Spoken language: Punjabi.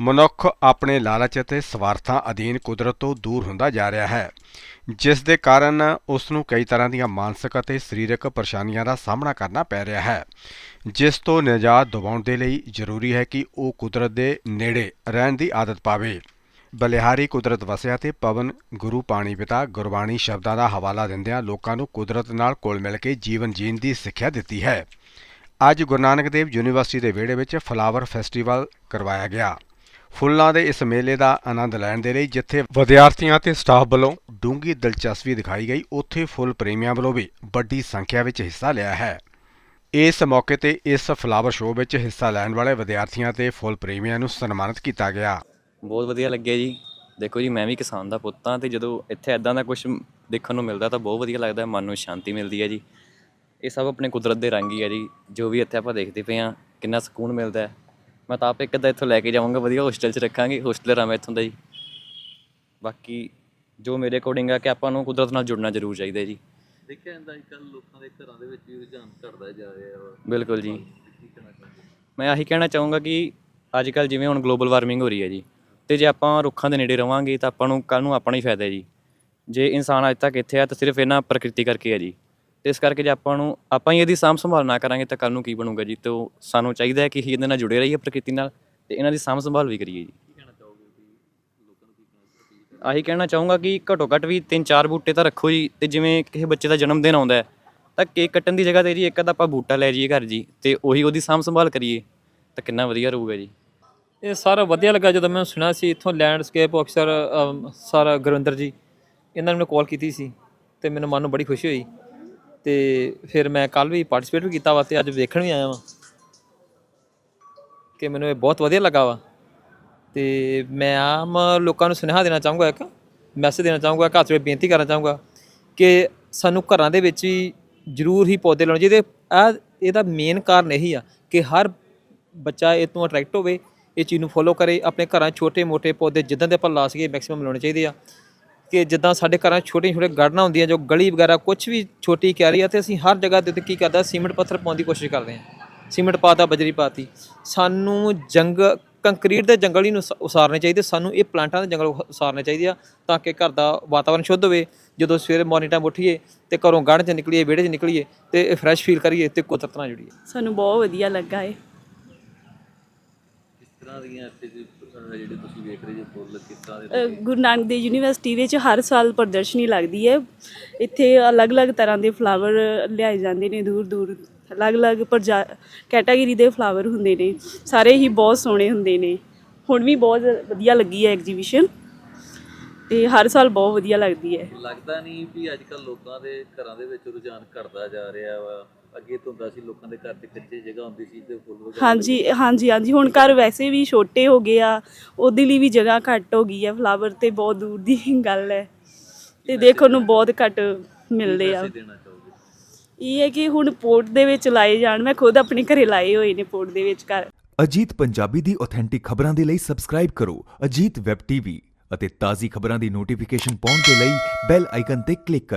ਮਨੁੱਖ ਆਪਣੇ ਲਾਲਚ ਅਤੇ ਸਵਾਰਥਾਂ ਅਧੀਨ ਕੁਦਰਤ ਤੋਂ ਦੂਰ ਹੁੰਦਾ ਜਾ ਰਿਹਾ ਹੈ, ਜਿਸ ਦੇ ਕਾਰਨ ਉਸ ਨੂੰ ਕਈ ਤਰ੍ਹਾਂ ਦੀਆਂ ਮਾਨਸਿਕ ਅਤੇ ਸਰੀਰਕ ਪਰੇਸ਼ਾਨੀਆਂ ਦਾ ਸਾਹਮਣਾ ਕਰਨਾ ਪੈ ਰਿਹਾ ਹੈ। ਜਿਸ ਤੋਂ ਨਿਜਾਤ ਦਿਵਾਉਣ ਦੇ ਲਈ ਜ਼ਰੂਰੀ ਹੈ ਕਿ ਉਹ ਕੁਦਰਤ ਦੇ ਨੇੜੇ ਰਹਿਣ ਦੀ ਆਦਤ ਪਾਵੇ। ਬਲਿਹਾਰੀ ਕੁਦਰਤ ਵਸਿਆ ਤੇ ਪਵਨ, ਗੁਰੂ ਪਾਣੀ ਪਿਤਾ, ਗੁਰਬਾਣੀ ਸ਼ਬਦਾਂ ਦਾ ਹਵਾਲਾ ਦਿੰਦਿਆਂ ਲੋਕਾਂ ਨੂੰ ਕੁਦਰਤ ਨਾਲ ਕੋਲ ਮਿਲ ਕੇ ਜੀਵਨ ਜੀਣ ਦੀ ਸਿੱਖਿਆ ਦਿੱਤੀ ਹੈ। ਅੱਜ ਗੁਰੂ ਨਾਨਕ ਦੇਵ ਯੂਨੀਵਰਸਿਟੀ ਦੇ ਵਿਹੜੇ ਵਿੱਚ ਫਲਾਵਰ ਫੈਸਟੀਵਲ ਕਰਵਾਇਆ ਗਿਆ। ਫੁੱਲਾਂ ਦੇ ਇਸ ਮੇਲੇ ਦਾ ਆਨੰਦ ਲੈਣ ਦੇ ਲਈ ਜਿੱਥੇ ਵਿਦਿਆਰਥੀਆਂ ਤੇ ਸਟਾਫ ਵੱਲੋਂ ਡੂੰਘੀ ਦਿਲਚਸਪੀ ਦਿਖਾਈ ਗਈ, ਉੱਥੇ ਫੁੱਲ ਪ੍ਰੇਮੀਆਂ ਵੱਲੋਂ ਵੀ ਵੱਡੀ ਸੰਖਿਆ ਵਿੱਚ ਹਿੱਸਾ ਲਿਆ ਹੈ। ਇਸ ਮੌਕੇ ਤੇ ਇਸ ਫਲਾਵਰ ਸ਼ੋਅ ਵਿੱਚ ਹਿੱਸਾ ਲੈਣ ਵਾਲੇ ਵਿਦਿਆਰਥੀਆਂ ਤੇ ਫੁੱਲ ਪ੍ਰੇਮੀਆਂ ਨੂੰ ਸਨਮਾਨਿਤ ਕੀਤਾ ਗਿਆ। ਬਹੁਤ ਵਧੀਆ ਲੱਗਿਆ ਜੀ। ਦੇਖੋ ਜੀ, ਮੈਂ ਵੀ ਕਿਸਾਨ ਦਾ ਪੁੱਤ ਹਾਂ ਤੇ ਜਦੋਂ ਇੱਥੇ ਐਦਾਂ ਦਾ ਕੁਝ ਦੇਖਣ ਨੂੰ ਮਿਲਦਾ ਤਾਂ ਬਹੁਤ ਵਧੀਆ ਲੱਗਦਾ, ਮਨ ਨੂੰ ਸ਼ਾਂਤੀ ਮਿਲਦੀ ਹੈ ਜੀ। ਇਹ ਸਭ ਆਪਣੇ ਕੁਦਰਤ ਦੇ ਰੰਗ ਹੀ ਹੈ ਜੀ, ਜੋ ਵੀ ਇੱਥੇ ਆਪਾਂ ਦੇਖਦੇ ਪਏ ਹਾਂ, ਕਿੰਨਾ ਸਕੂਨ ਮਿਲਦਾ ਹੈ। ਮੈਂ ਤਾਂ ਆਪ ਇੱਕ ਅੱਧਾ ਇੱਥੋਂ ਲੈ ਕੇ ਜਾਵਾਂਗਾ ਵਧੀਆ ਹੋਸਟਲ 'ਚ ਰੱਖਾਂਗੇ ਹੋਸਟਲਰ ਆ ਮੈਂ ਇੱਥੋਂ ਦਾ ਜੀ ਬਾਕੀ ਜੋ ਮੇਰੇ ਅਕੋਰਡਿੰਗ ਆ ਕਿ ਆਪਾਂ ਨੂੰ ਕੁਦਰਤ ਨਾਲ ਜੁੜਨਾ ਜ਼ਰੂਰ ਚਾਹੀਦਾ ਜੀ। ਦੇਖਿਆ ਜਾਂਦਾ ਅੱਜ ਕੱਲ ਲੋਕਾਂ ਦੇ ਘਰਾਂ ਦੇ ਵਿੱਚ ਵੀ ਰੁਝਾਨ ਘਟਦਾ ਜਾ ਰਿਹਾ ਵਾ। ਬਿਲਕੁਲ ਜੀ। ਮੈਂ ਆਹੀ ਕਹਿਣਾ ਚਾਹੂੰਗਾ ਕਿ ਅੱਜ ਕੱਲ ਜਿਵੇਂ ਹੁਣ ਗਲੋਬਲ ਵਾਰਮਿੰਗ ਹੋ ਰਹੀ ਹੈ ਜੀ ਤੇ ਜੇ ਆਪਾਂ ਰੁੱਖਾਂ ਦੇ ਨੇੜੇ ਰਵਾਂਗੇ ਤਾਂ ਆਪਾਂ ਨੂੰ ਕੱਲ ਨੂੰ ਆਪਣਾ ਹੀ ਫਾਇਦਾ ਹੈ ਜੀ। ਜੇ ਇਨਸਾਨ ਅੱਜ ਤੱਕ ਇੱਥੇ ਆ ਤਾਂ ਸਿਰਫ ਇਹਨਾਂ ਪ੍ਰਕਿਰਤੀ ਕਰਕੇ ਹੈ ਜੀ। ਤੇ ਇਸ ਕਰਕੇ ਜੇ ਆਪਾਂ ਨੂੰ ਆਪਾਂ ਹੀ ਇਹਦੀ ਸਾਂਭ ਸੰਭਾਲ ਨਾ ਕਰਾਂਗੇ ਤਾਂ ਕੱਲ ਨੂੰ ਕੀ ਬਣੂਗਾ ਜੀ? ਤੇ ਸਾਨੂੰ ਚਾਹੀਦਾ ਹੈ ਕਿ ਅਸੀਂ ਇਹਦੇ ਨਾਲ ਜੁੜੇ ਰਹੀਏ ਪ੍ਰਕਿਰਤੀ ਨਾਲ ਤੇ ਇਹਨਾਂ ਦੀ ਸਾਂਭ ਸੰਭਾਲ ਵੀ ਕਰੀਏ ਜੀ। ਕੀ ਕਹਿਣਾ ਚਾਹੋਗੇ ਵੀ ਲੋਕਾਂ ਨੂੰ ਕੀ ਕਹਿਣਾ ਚਾਹੋਗੇ? ਆਹੀ ਕਹਿਣਾ ਚਾਹੂੰਗਾ ਕਿ ਘੱਟੋ ਘੱਟ ਵੀ ਤਿੰਨ ਚਾਰ ਬੂਟੇ ਤਾਂ ਰੱਖੋ ਜੀ ਤੇ ਜਿਵੇਂ ਕਿਸੇ ਬੱਚੇ ਦਾ ਜਨਮ ਦਿਨ ਆਉਂਦਾ ਹੈ ਤਾਂ ਕੇਕ ਕੱਟਣ ਦੀ ਜਗ੍ਹਾ ਤੇ ਜੀ ਇੱਕ ਅੱਧਾ ਆਪਾਂ ਬੂਟਾ ਲੈ ਜਾਈਏ ਘਰ ਜੀ ਤੇ ਉਹੀ ਉਹਦੀ ਸਾਂਭ ਸੰਭਾਲ ਕਰੀਏ ਤਾਂ ਕਿੰਨਾ ਵਧੀਆ ਰਹੂਗਾ ਜੀ। ਇਹ ਸਾਰਾ ਵਧੀਆ ਲੱਗਾ ਜਦੋਂ ਮੈਂ ਸੁਣਿਆ ਸੀ ਇੱਥੋਂ ਲੈਂਡਸਕੇਪ ਅਫਸਰ ਸਰ ਗੁਰਵਿੰਦਰ ਜੀ ਇਹਨਾਂ ਨੇ ਮੈਨੂੰ ਕਾਲ ਕੀਤੀ ਸੀ ਤੇ ਮੈਨੂੰ ਮਨ ਨੂੰ ਬੜੀ ਖੁਸ਼ੀ ਹੋਈ। ਤੇ ਫਿਰ ਮੈਂ ਕੱਲ ਵੀ ਪਾਰਟਿਸਿਪੇਟ ਵੀ ਕੀਤਾ ਵਾ ਤੇ ਅੱਜ ਵੇਖਣ ਵੀ ਆਇਆ ਵਾਂ ਕਿ ਮੈਨੂੰ ਇਹ ਬਹੁਤ ਵਧੀਆ ਲੱਗਾ ਵਾ। ਤੇ ਮੈਂ ਆਮ ਲੋਕਾਂ ਨੂੰ ਸੁਨੇਹਾ ਦੇਣਾ ਚਾਹੂੰਗਾ, ਇੱਕ ਮੈਸੇਜ ਦੇਣਾ ਚਾਹੂੰਗਾ, ਘਰ ਚ ਬੇਨਤੀ ਕਰਨਾ ਚਾਹੂੰਗਾ ਕਿ ਸਾਨੂੰ ਘਰਾਂ ਦੇ ਵਿੱਚ ਹੀ ਜ਼ਰੂਰ ਹੀ ਪੌਦੇ ਲਾਉਣੇ ਚਾਹੀਦੇ। ਆ ਇਹਦਾ ਮੇਨ ਕਾਰਨ ਇਹੀ ਆ ਕਿ ਹਰ ਬੱਚਾ ਇਹ ਤੋਂ ਅਟਰੈਕਟ ਹੋਵੇ, ਇਹ ਚੀਜ਼ ਨੂੰ ਫੋਲੋ ਕਰੇ, ਆਪਣੇ ਘਰਾਂ ਛੋਟੇ-ਮੋਟੇ ਪੌਦੇ ਜਿੱਦਾਂ ਦੇ ਆਪਾਂ ਲਾ ਸਕੀਏ ਮੈਕਸਿਮਮ ਲਾਉਣੇ ਚਾਹੀਦੇ ਆ। ਕਿ ਜਿੱਦਾਂ ਸਾਡੇ ਘਰਾਂ ਛੋਟੇ ਛੋਟੇ ਗਾਰਡਨਾਂ ਹੁੰਦੀਆਂ ਜੋ ਗਲੀ ਵਗੈਰਾ ਕੁਝ ਵੀ ਛੋਟੀ ਕਿਆਰੀ ਆ ਤੇ ਅਸੀਂ ਹਰ ਜਗ੍ਹਾ ਦੇ ਉੱਤੇ ਕੀ ਕਰਦਾ ਸੀਮੈਂਟ ਪੱਥਰ ਪਾਉਣ ਦੀ ਕੋਸ਼ਿਸ਼ ਕਰਦੇ ਹਾਂ। ਸੀਮੈਂਟ ਪਾਤਾ ਬਜਰੀ ਪਾਤੀ ਸਾਨੂੰ ਜੰਗ ਕੰਕਰੀਟ ਦੇ ਜੰਗਲ ਹੀ ਨੂੰ ਉਸਾਰਨੇ ਚਾਹੀਦੇ। ਸਾਨੂੰ ਇਹ ਪਲਾਂਟਾਂ ਦੇ ਜੰਗਲ ਉਸਾਰਨੇ ਚਾਹੀਦੇ ਆ ਤਾਂ ਕਿ ਘਰ ਦਾ ਵਾਤਾਵਰਣ ਸ਼ੁੱਧ ਹੋਵੇ। ਜਦੋਂ ਸਵੇਰੇ ਮਾਰਨਿੰਗ ਟਾਈਮ ਉੱਠੀਏ ਤੇ ਘਰੋਂ ਗਾਰਡਨ 'ਚ ਨਿਕਲੀਏ ਵਿਹੜੇ 'ਚ ਨਿਕਲੀਏ ਤੇ ਫਰੈਸ਼ ਫੀਲ ਕਰੀਏ ਤੇ ਕੁਦਰਤ ਨਾਲ ਜੁੜੀਏ। ਸਾਨੂੰ ਬਹੁਤ ਵਧੀਆ ਲੱਗਾ ਏ ਕਿਸ ਤਰ੍ਹਾਂ ਦੀਆਂ ਅਹ ਜਿਹੜੇ ਤੁਸੀਂ ਵੇਖ ਰਹੇ ਜੇ ਫੁੱਲ ਕਿਸ ਤਰ੍ਹਾਂ ਦੇ ਅ, ਗੁਰੂ ਨਾਨਕ ਦੇਵ ਯੂਨੀਵਰਸਿਟੀ ਵਿੱਚ ਹਰ ਸਾਲ ਪ੍ਰਦਰਸ਼ਨੀ ਲੱਗਦੀ ਹੈ। ਇੱਥੇ ਅਲੱਗ-ਅਲੱਗ ਤਰ੍ਹਾਂ ਦੇ ਫਲਾਵਰ ਲਿਆਏ ਜਾਂਦੇ ਨੇ ਦੂਰ-ਦੂਰ ਅਲੱਗ-ਅਲੱਗ ਪ੍ਰਜਾ ਕੈਟਾਗਰੀ ਦੇ ਫਲਾਵਰ ਹੁੰਦੇ ਨੇ। ਸਾਰੇ ਹੀ ਬਹੁਤ ਸੋਹਣੇ ਹੁੰਦੇ ਨੇ। ਹੁਣ ਵੀ ਬਹੁਤ ਵਧੀਆ ਲੱਗੀ ਹੈ ਐਗਜੀਬਿਸ਼ਨ ਤੇ ਹਰ ਸਾਲ ਬਹੁਤ ਵਧੀਆ ਲੱਗਦੀ ਹੈ। ਲੱਗਦਾ ਨਹੀਂ ਵੀ ਅੱਜ ਕੱਲ ਲੋਕਾਂ ਦੇ ਘਰਾਂ ਦੇ ਵਿੱਚ ਰੁਝਾਨ ਘਟਦਾ ਜਾ ਰਿਹਾ ਵਾ। ਅੱਗੇ ਤੋਂ ਹੁੰਦਾ ਸੀ ਲੋਕਾਂ ਦੇ ਘਰ ਤੇ ਕੱਚੀ ਜਗ੍ਹਾ ਹੁੰਦੀ ਸੀ ਤੇ ਫੁੱਲ ਵਗੈਰਾ ਹਾਂਜੀ ਹਾਂਜੀ ਹਾਂਜੀ। ਹੁਣ ਘਰ ਵੈਸੇ ਵੀ ਛੋਟੇ ਹੋ ਗਏ ਆ। ਉਹਦੇ ਲਈ ਵੀ ਜਗ੍ਹਾ ਘੱਟ ਹੋ ਗਈ ਹੈ ਫਲਾਵਰ ਤੇ ਬਹੁਤ ਦੂਰ ਦੀ ਗੱਲ ਹੈ। ਤੇ ਦੇਖਣ ਨੂੰ ਬਹੁਤ ਘੱਟ ਮਿਲਦੇ ਆ। ਦੇਣਾ ਚਾਹੋਗੇ? ਇਹ ਹੈ ਕਿ ਹੁਣ ਪੋਰਟ ਦੇ ਵਿੱਚ ਲਾਏ ਜਾਣ। ਮੈਂ ਖੁਦ ਆਪਣੇ ਘਰੇ ਲਾਏ ਹੋਏ ਨੇ ਪੋਰਟ ਦੇ ਵਿੱਚ ਘਰ। ਅਜੀਤ ਪੰਜਾਬੀ ਦੀ ਆਥੈਂਟਿਕ ਖਬਰਾਂ ਦੇ ਲਈ ਸਬਸਕ੍ਰਾਈਬ ਕਰੋ। ਅਜੀਤ ਵੈਬ ਟੀਵੀ ਅਤੇ ਤਾਜ਼ੀ ਖਬਰਾਂ ਦੀ ਨੋਟੀਫਿਕੇਸ਼ਨ ਪਾਉਣ ਦੇ ਲਈ ਬੈਲ ਆਈਕਨ ਤੇ ਕਲਿੱਕ ਕਰੋ।